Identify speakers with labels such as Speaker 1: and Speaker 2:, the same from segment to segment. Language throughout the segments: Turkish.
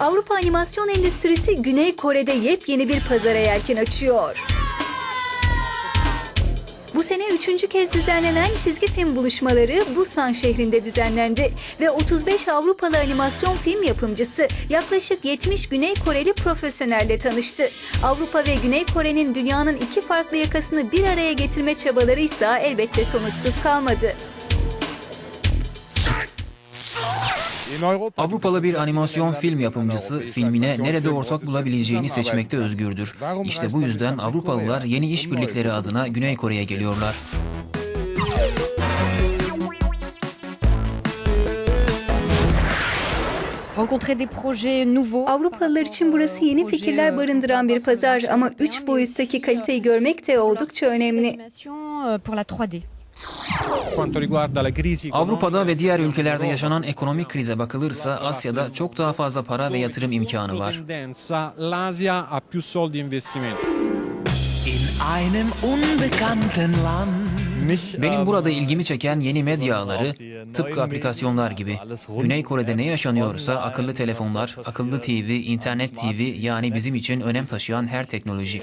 Speaker 1: Avrupa animasyon endüstrisi Güney Kore'de yepyeni bir pazara yelken açıyor. Bu sene üçüncü kez düzenlenen çizgi film buluşmaları Busan şehrinde düzenlendi ve 35 Avrupalı animasyon film yapımcısı yaklaşık 70 Güney Koreli profesyonelle tanıştı. Avrupa ve Güney Kore'nin dünyanın iki farklı yakasını bir araya getirme çabaları ise elbette sonuçsuz kalmadı.
Speaker 2: Avrupalı bir animasyon film yapımcısı filmine nerede ortak bulabileceğini seçmekte özgürdür. İşte bu yüzden Avrupalılar yeni işbirlikleri adına Güney Kore'ye geliyorlar.
Speaker 3: rencontrer des projets nouveaux.
Speaker 1: Avrupalılar için burası yeni fikirler barındıran bir pazar ama üç boyuttaki kaliteyi görmek de oldukça önemli.
Speaker 3: Animation, pour la 3D.
Speaker 4: quanto riguarda la crisi
Speaker 2: Avrupa'da ve diğer ülkelerde yaşanan ekonomik krize bakılırsa Asya'da çok daha fazla para ve yatırım imkanı var.
Speaker 4: e.
Speaker 2: Benim burada ilgimi çeken yeni medya ağları tıpkı aplikasyonlar gibi. Güney Kore'de ne yaşanıyorsa akıllı telefonlar, akıllı TV, internet TV yani bizim için önem taşıyan her teknoloji.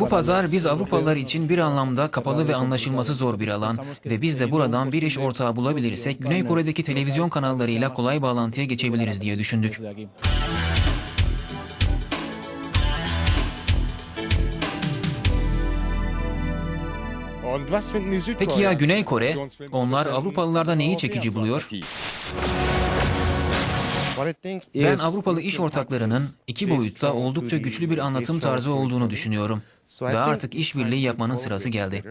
Speaker 2: Bu pazar biz Avrupalılar için bir anlamda kapalı ve anlaşılması zor bir alan ve biz de buradan bir iş ortağı bulabilirsek Güney Kore'deki televizyon kanallarıyla kolay bağlantıya geçebiliriz diye düşündük. Peki ya Güney Kore? Onlar Avrupalılarda neyi çekici buluyor? Ben Avrupalı iş ortaklarının iki boyutta oldukça güçlü bir anlatım tarzı olduğunu düşünüyorum. Ve artık işbirliği yapmanın sırası geldi.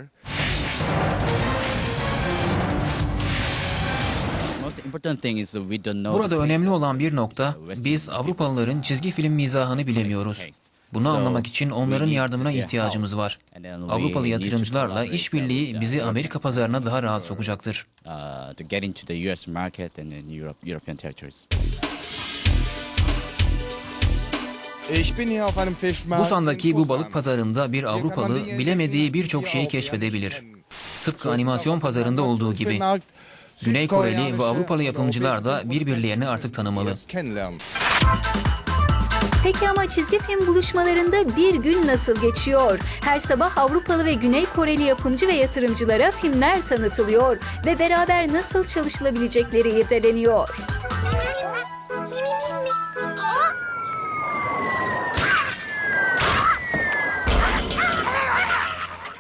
Speaker 2: Burada önemli olan bir nokta, biz Avrupalıların çizgi film mizahını bilemiyoruz. Bunu anlamak için onların yardımına ihtiyacımız var. Avrupalı yatırımcılarla işbirliği bizi Amerika pazarına daha rahat sokacaktır. Busan'daki bu balık pazarında bir Avrupalı bilemediği birçok şeyi keşfedebilir. Tıpkı animasyon pazarında olduğu gibi. Güney Koreli ve Avrupalı yapımcılar da birbirlerini artık tanımalı.
Speaker 1: Peki ama çizgi film buluşmalarında bir gün nasıl geçiyor? Her sabah Avrupalı ve Güney Koreli yapımcı ve yatırımcılara filmler tanıtılıyor ve beraber nasıl çalışılabilecekleri irdeleniyor.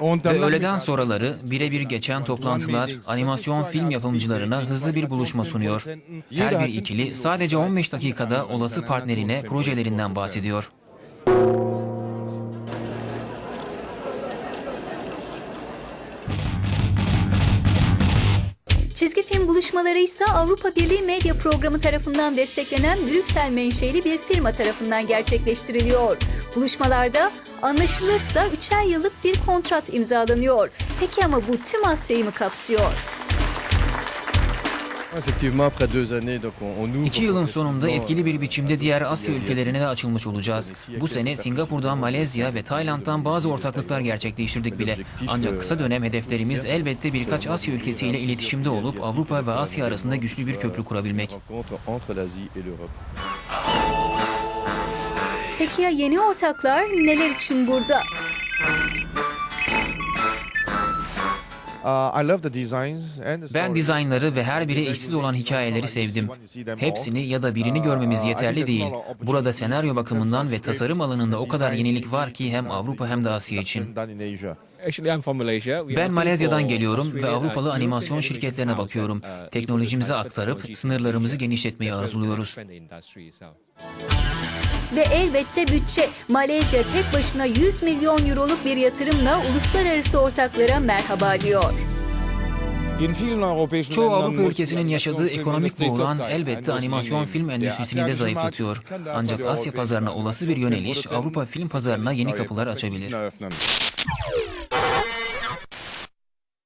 Speaker 2: Ve öğleden sonraları birebir geçen toplantılar animasyon film yapımcılarına hızlı bir buluşma sunuyor. Her bir ikili sadece 15 dakikada olası partnerine projelerinden bahsediyor.
Speaker 1: Çizgi film buluşmaları ise Avrupa Birliği Medya Programı tarafından desteklenen Brüksel menşeli bir firma tarafından gerçekleştiriliyor. Buluşmalarda anlaşılırsa üçer yıllık bir kontrat imzalanıyor. Peki ama bu tüm Asya'yı mı kapsıyor?
Speaker 2: İki yılın sonunda etkili bir biçimde diğer Asya ülkelerine de açılmış olacağız. Bu sene Singapur'dan Malezya ve Tayland'dan bazı ortaklıklar gerçekleştirdik bile. Ancak kısa dönem hedeflerimiz elbette birkaç Asya ülkesiyle iletişimde olup Avrupa ve Asya arasında güçlü bir köprü kurabilmek.
Speaker 1: Peki ya yeni ortaklar neler için burada?
Speaker 2: Ben dizaynları ve her biri eşsiz olan hikayeleri sevdim. Hepsini ya da birini görmemiz yeterli değil. Burada senaryo bakımından ve tasarım alanında o kadar yenilik var ki hem Avrupa hem de Asya için. Ben Malezya'dan geliyorum ve Avrupalı animasyon şirketlerine bakıyorum. Teknolojimizi aktarıp sınırlarımızı genişletmeyi arzuluyoruz.
Speaker 1: Ve elbette bütçe. Malezya tek başına 100 milyon euroluk bir yatırımla uluslararası ortaklara merhaba diyor.
Speaker 2: Çoğu Avrupa ülkesinin yaşadığı ekonomik buhran elbette animasyon film endüstrisini de zayıflatıyor. Ancak Asya pazarına olası bir yöneliş Avrupa film pazarına yeni kapılar açabilir.